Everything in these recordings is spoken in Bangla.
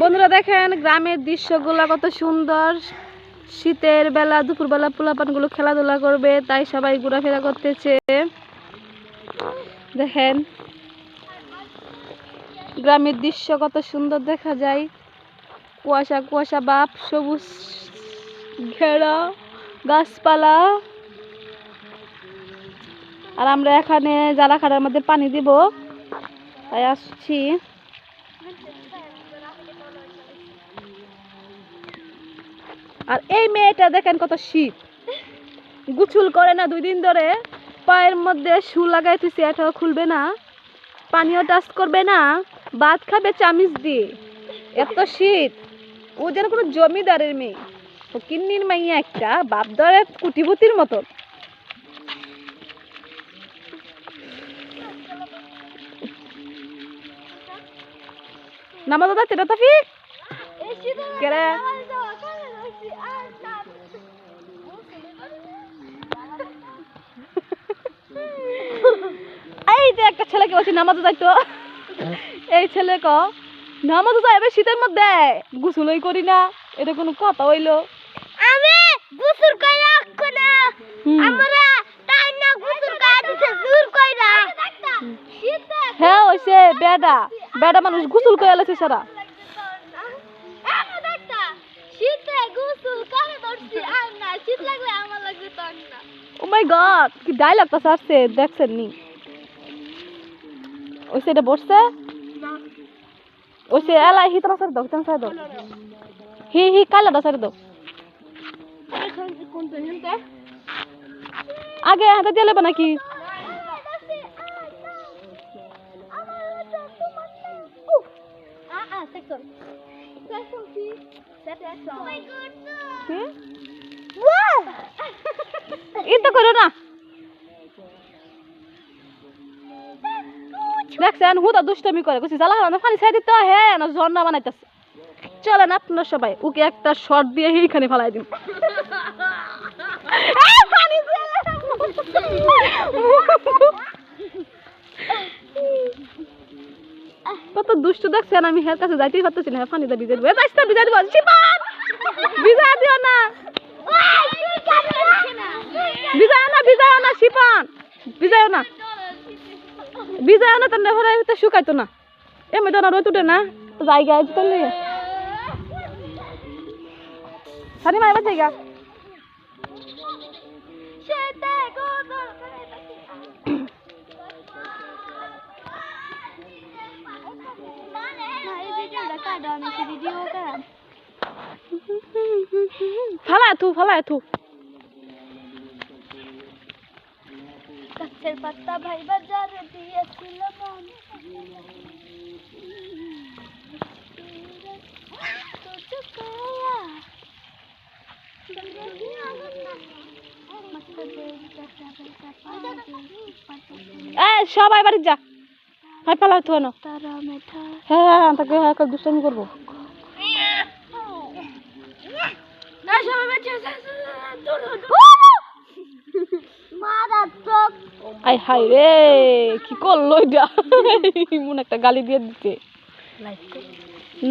বন্ধুরা দেখেন, গ্রামের দৃশ্যগুলো কত সুন্দর। শীতের বেলা, দুপুরবেলা পোলাপানগুলো খেলাধুলা করবে, তাই সবাই ঘোরাফেরা করতেছে। দেখেন, গ্রামের দৃশ্য কত সুন্দর দেখা যায়। কুয়াশা কুয়াশা, বাপ, সবুজ ঘেরা, গাছপালা। আর আমরা এখানে জ্বালা খাড়ার মধ্যে পানি দিব। তাই আসছি। আর এই মেয়েটা দেখেন কত শীত। গুছুল করে না দুই দিন ধরে, পায়ের মধ্যে শু লাগাইতেছে, এটাও খুলবে না, পানিও টাচ করবে না, ভাত খাবে চামিচ দিয়ে। এত শীত, ও যেন কোনো জমিদারের মেয়ে। কিন্নির মাইয়া একটা বাপ দরের কুটিপুতির মতো নামাজ দাদা তেরা তাফি কেরে? এই যে একটা ছেলেকে বলছি নামাজে যাইতো এই ছেলে ক? নামাজে যাইবে শীতের মধ্যে গোসলই করি না এটা কোনো কথা হইল? আমি গুসুর কইরা কোনা আমরা তাই না গুসুর কইরা দূর কইরা। হ্যাঁ বেডা। বেডা মানুষ গোসল করে আলাছে সারা। একটা শীতে গুসুল করে ধরছি আর না শীত লাগলে আমার লাগবে তখন না ও মাই গড কি ডায়লগটা আসছে দেখছেন নি? ওই সেটা বসছে? ওই সে এলাই হিতনা সার দাও, হিতনা সার দাও। হি হি কালাটা সার দাও। আগে হাতে দিয়ে লেবে নাকি? ইতো করো না। দেখছেন হুদা দুষ্টমি করে। কইছি জ্বালা খাওয়া পানি ছাই দিতে হ্যাঁ ঝর্ণা বানাইতেছে। চলেন আপনার সবাই ওকে একটা শর্ট দিয়ে এইখানে ফেলাই দিন এই, পানি দিয়ে কত দুষ্ট দেখছেন আমি হের কাছে যাইতেই পারতেছি না দিয়ে ভিজে দিব। এ, যাইস না ভিজা দিব। শিপান ভিজা দিও না। ভিজায় না ভিজায় না শিপান ভিজায় না। ভিজায় না তার নেভারে তো শুকাইতো না। এমনি তো না রোদ উঠে না জায়গায় তো নেই সানি মাইবা জায়গা ফালা থু ফালা থু। গাছের পাতা ভাই বাজারে দিয়েছিল মন। সবাই বাড়ি যা। হাই ফালা থু না হ্যাঁ হ্যাঁ তাকে হ্যাঁ দুষ্টামি করব। আই হাই রে, কি করল এটা? মন একটা গালি দিয়ে দিতে।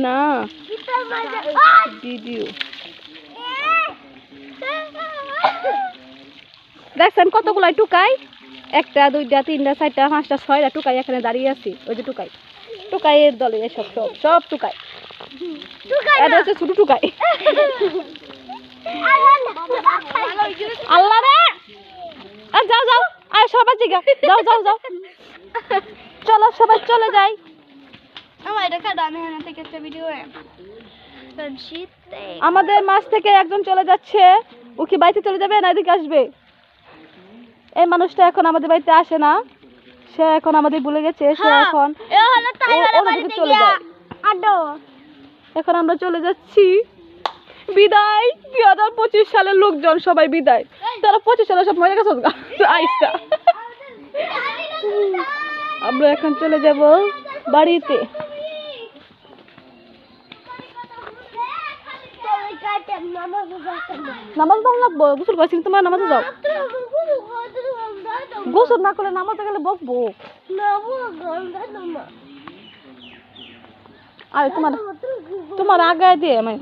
না। ভিডিও দেখছেন কতগুলাই টুকাই? একটা দুইটা তিনটা চারটা পাঁচটা ছয়টা টুকাই এখানে দাঁড়িয়ে আছি ওই যে টুকাই। টুকাইয়ের দলে এসব সব সব টুকাই। এটা হচ্ছে ছোট টুকাই। আল্লাহ রে! আর যাও যাও আর সবাই জিগা যাও যাও যাও। চলো সবাই চলে যাই। আমার এটা কাটা আমি এখান থেকে একটা ভিডিও কারণ আমাদের মাছ থেকে একজন চলে যাচ্ছে। ও কি বাড়িতে চলে যাবে না এদিকে আসবে? এই মানুষটা এখন আমাদের বাড়িতে আসে না। সে এখন আমাদের ভুলে গেছে সে হ্যাঁ, এখন বাড়িতে চলে যায়। এখন আমরা চলে যাচ্ছি। বিদায়। দুই হাজার পঁচিশ সালের লোকজন সবাই বিদায়। তারা পঁচিশ সালে সব মরে গেছে আইসা। আমরা এখন চলে যাব বাড়িতে। নামাজ দাম লাগবো গোসল করছি তোমার নামাজে যাও। গোসল না করলে নামাতে গেলে বকবো তোমার তোমার আগায় দিয়ে আমি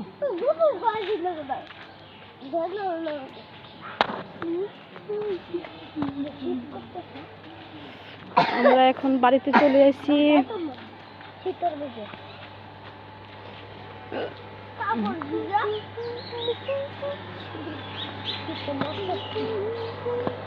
আমরা এখন বাড়িতে চলে কাপড়